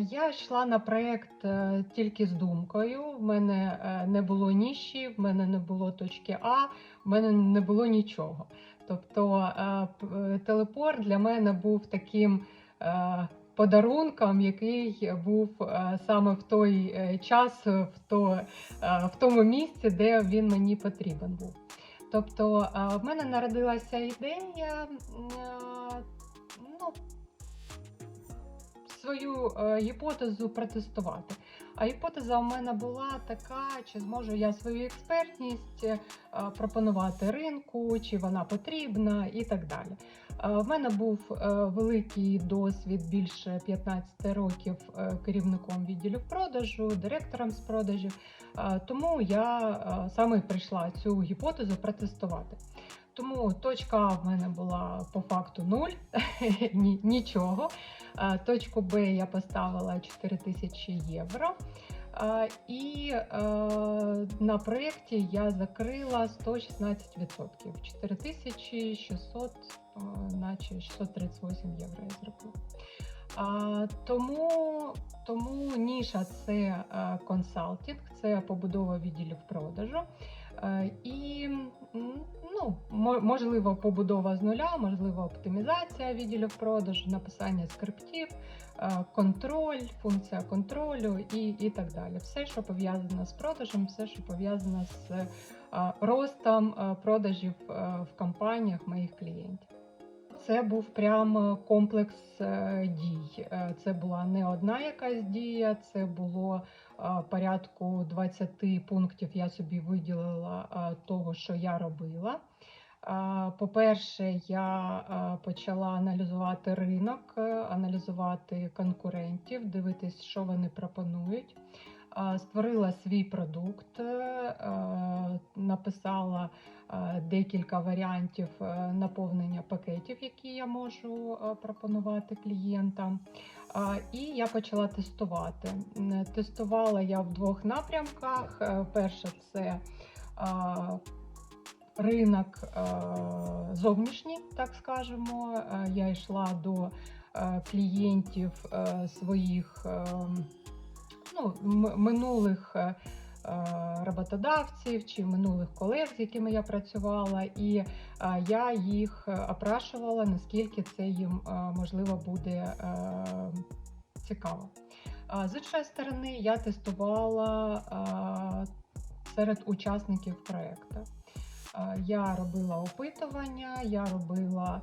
Я йшла на проєкт е, тільки з думкою. В мене е, не було ніші, в мене не було точки А, в мене не було нічого. Тобто е, телепорт для мене був таким подарунком, який був саме в той час, в, то, в тому місці, де він мені потрібен був. Тобто в мене народилася ідея. Ну, свою е, гіпотезу протестувати. А гіпотеза у мене була така, чи зможу я свою експертність е, пропонувати ринку, чи вона потрібна, і так далі. Е, В мене був великий досвід більше 15 років керівником відділів продажу, директором з продажів. Тому я саме прийшла цю гіпотезу протестувати. Тому точка в мене була по факту нуль, нічого. Е, Точку Б я поставила 4000 євро. Е, І е, на проєкті я закрила 116%. 4600, е, наче 638 євро я зробила. Тому, тому ніша це консалтинг, це побудова відділів продажу. І ну, можливо, побудова з нуля, можливо, оптимізація відділів продажу, написання скриптів, е, контроль, функція контролю і, і так далі. Все, що пов'язано з продажем, все, що пов'язано з е, ростом е, продажів в компаніях моїх клієнтів. Це був прямо комплекс дій. Це була не одна якась дія, це було порядку 20 пунктів. Я собі виділила того, що я робила. По-перше, я почала аналізувати ринок, е, аналізувати конкурентів, дивитись, що вони пропонують. Створила свій продукт, е, написала декілька варіантів е, наповнення пакетів, які я можу пропонувати клієнтам. І я почала тестувати. Тестувала я в двох напрямках. Е, Перше це ринок е, зовнішній, так скажемо. Е, Я йшла до клієнтів своїх е, ну, минулих роботодавців чи минулих колег, з якими я працювала, і е, я їх е, опрашувала, наскільки це їм е, можливо буде е, цікаво. З іншої сторони, я тестувала е, серед учасників проєкту. Я робила опитування, я робила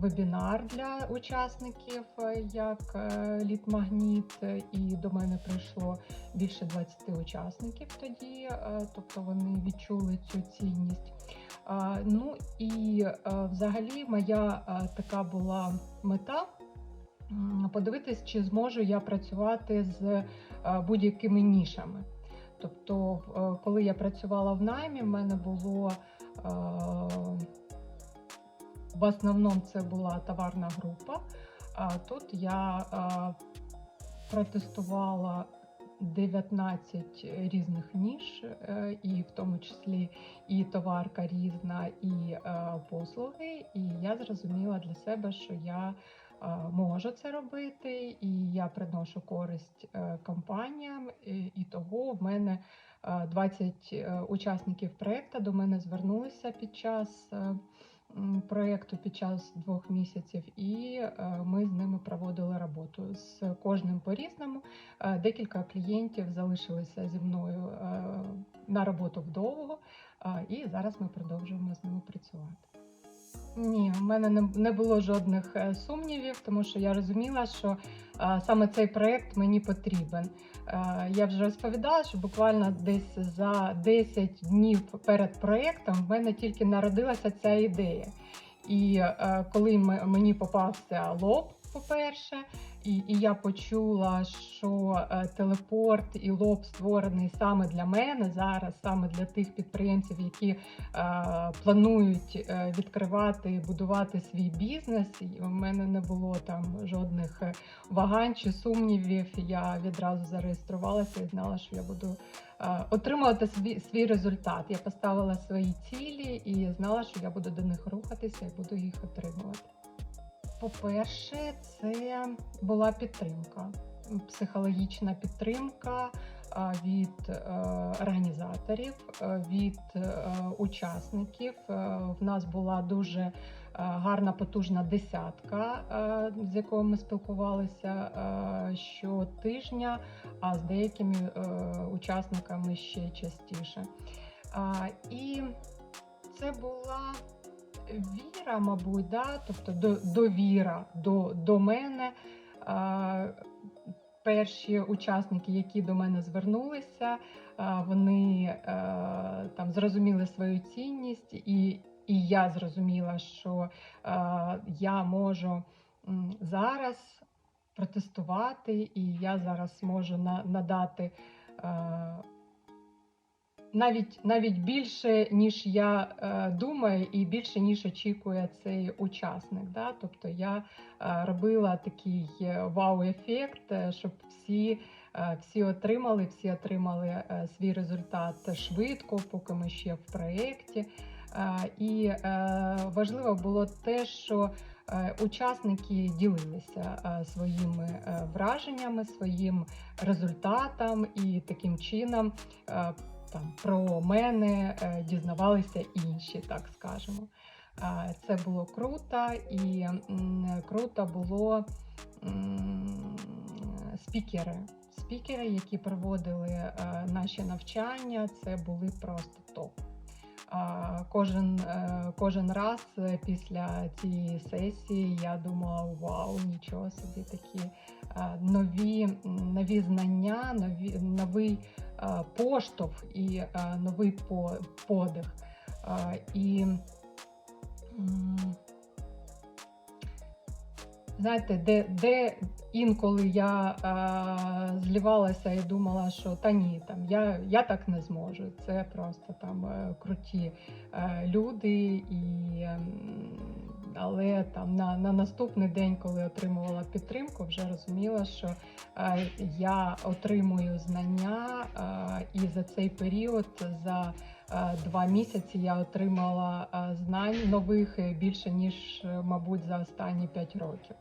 вебінар для учасників е, як е, лід-магніт, і до мене прийшло більше 20 учасників тоді, е, тобто вони відчули цю цінність. Ну і взагалі моя така була мета подивитись, чи зможу я працювати з будь-якими нішами. Тобто, е, коли я працювала в наймі, в мене було е, в основному це була товарна група. А тут я е, протестувала 19 різних ніж, і в тому числі і товарка різна, і послуги. І я зрозуміла для себе, що я можу це робити, і я приношу користь е, компаніям. І, того в мене е, 20 е, учасників проєкту до мене звернулися під час. е, м, Проєкту під час двох місяців, і е, ми з ними проводили роботу з кожним по-різному. Е, Декілька клієнтів залишилися зі мною е, на роботу вдовго, е, і зараз ми продовжуємо з ними працювати. Ні, в мене не, не було жодних е, сумнівів, тому що я розуміла, що е, саме цей проєкт мені потрібен. Е, Я вже розповідала, що буквально десь за 10 днів перед проєктом в мене тільки народилася ця ідея. І коли мені попався лоб, по-перше, і, і я почула, що е, телепорт і лоб створений саме для мене зараз, саме для тих підприємців, які е, планують е, відкривати і будувати свій бізнес. І у мене не було там жодних е, вагань чи сумнівів. Я відразу зареєструвалася і знала, що я буду отримувати свій, свій результат. Я поставила свої цілі і знала, що я буду до них рухатися і буду їх отримувати. По-перше, це була підтримка. психологічна підтримка від е, організаторів, е, від е, учасників. Е, В нас була дуже е, гарна потужна десятка, е, з якою ми спілкувалися е, щотижня, а з деякими е, учасниками ще частіше. І це була віра, мабуть, да? тобто до- довіра до, до мене. Перші учасники, які до мене звернулися, вони е, там зрозуміли свою цінність, і, і я зрозуміла, що е, я можу зараз протестувати, і я зараз можу на, надати е, навіть, навіть більше, ніж я е, думаю, і більше, ніж очікує цей учасник. Да? Тобто я е, робила такий е, вау-ефект, щоб всі, всі отримали, всі отримали свій результат швидко, поки ми ще в проєкті. І важливо було те, що учасники ділилися своїми враженнями, своїм результатом, і таким чином там про мене е, дізнавалися інші, так скажемо. Це було круто, і круто було спікери. Спікери, які проводили е, наші навчання, це були просто топ. Кожен, е, кожен раз е, після цієї сесії я думала: вау, нічого собі такі е, нові, нові знання, нові, новий поштовх і новий по- подих. І знаєте, де, де інколи я е, злівалася і думала, що та ні, там я, я так не зможу. Це просто там е, круті е, люди, і, ем, але там на, на наступний день, коли отримувала підтримку, вже розуміла, що е, я отримую знання, е, і за цей період за е, два місяці я отримала е, знань нових е, більше ніж, е, мабуть, за останні п'ять років.